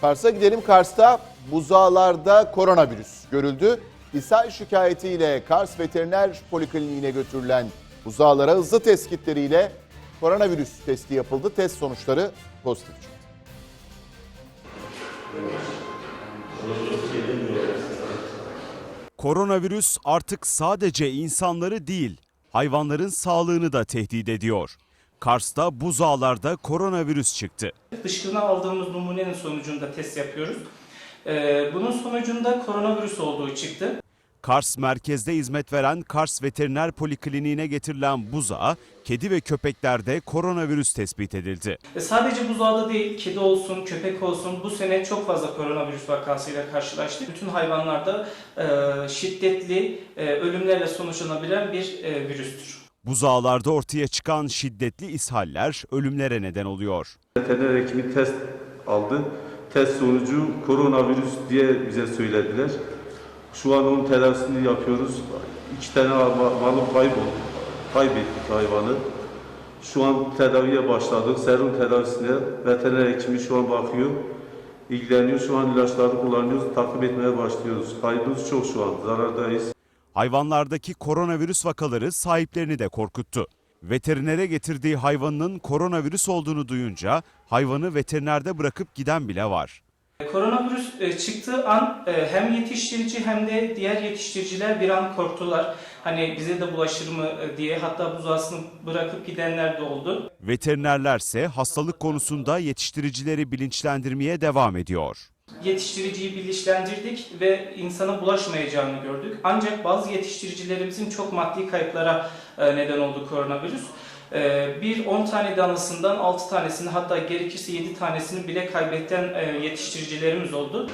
Kars'a gidelim. Kars'ta buzağlarda koronavirüs görüldü. İshal şikayetiyle Kars Veteriner Polikliniğine götürülen buzağlara hızlı test kitleriyle koronavirüs testi yapıldı. Test sonuçları pozitif çıktı. Koronavirüs artık sadece insanları değil, hayvanların sağlığını da tehdit ediyor. Kars'ta buzağlarda koronavirüs çıktı. Dışkına aldığımız numunenin sonucunda test yapıyoruz. Ee, bunun sonucunda koronavirüs olduğu çıktı. Kars merkezde hizmet veren Kars Veteriner Polikliniğine getirilen buzağa, kedi ve köpeklerde koronavirüs tespit edildi. E, sadece buzağda değil, kedi olsun, köpek olsun bu sene çok fazla koronavirüs vakasıyla karşılaştık. Bütün hayvanlarda e, şiddetli e, ölümlerle sonuçlanabilen bir e, virüstür. Buzağlarda ortaya çıkan şiddetli ishaller ölümlere neden oluyor. Veteriner hekimi test aldı. Test sonucu koronavirüs diye bize söylediler. Şu an onun tedavisini yapıyoruz. İki tane ma- malı kayboldu. Kaybettik hayvanı. Şu an tedaviye başladık. Serum tedavisine veteriner hekimi şu an bakıyor. ilgileniyor. Şu an ilaçları kullanıyoruz. Takip etmeye başlıyoruz. Kaybımız çok şu an. Zarardayız. Hayvanlardaki koronavirüs vakaları sahiplerini de korkuttu. Veterinere getirdiği hayvanının koronavirüs olduğunu duyunca hayvanı veterinerde bırakıp giden bile var. Koronavirüs e, çıktığı an e, hem yetiştirici hem de diğer yetiştiriciler bir an korktular. Hani bize de bulaşır mı e, diye hatta buzağısını bırakıp gidenler de oldu. Veterinerlerse hastalık konusunda yetiştiricileri bilinçlendirmeye devam ediyor. Yetiştiriciyi bilinçlendirdik ve insana bulaşmayacağını gördük. Ancak bazı yetiştiricilerimizin çok maddi kayıplara e, neden oldu koronavirüs. E, Bir 10 tane danasından 6 tanesini hatta gerekirse 7 tanesini bile kaybeden e, yetiştiricilerimiz oldu.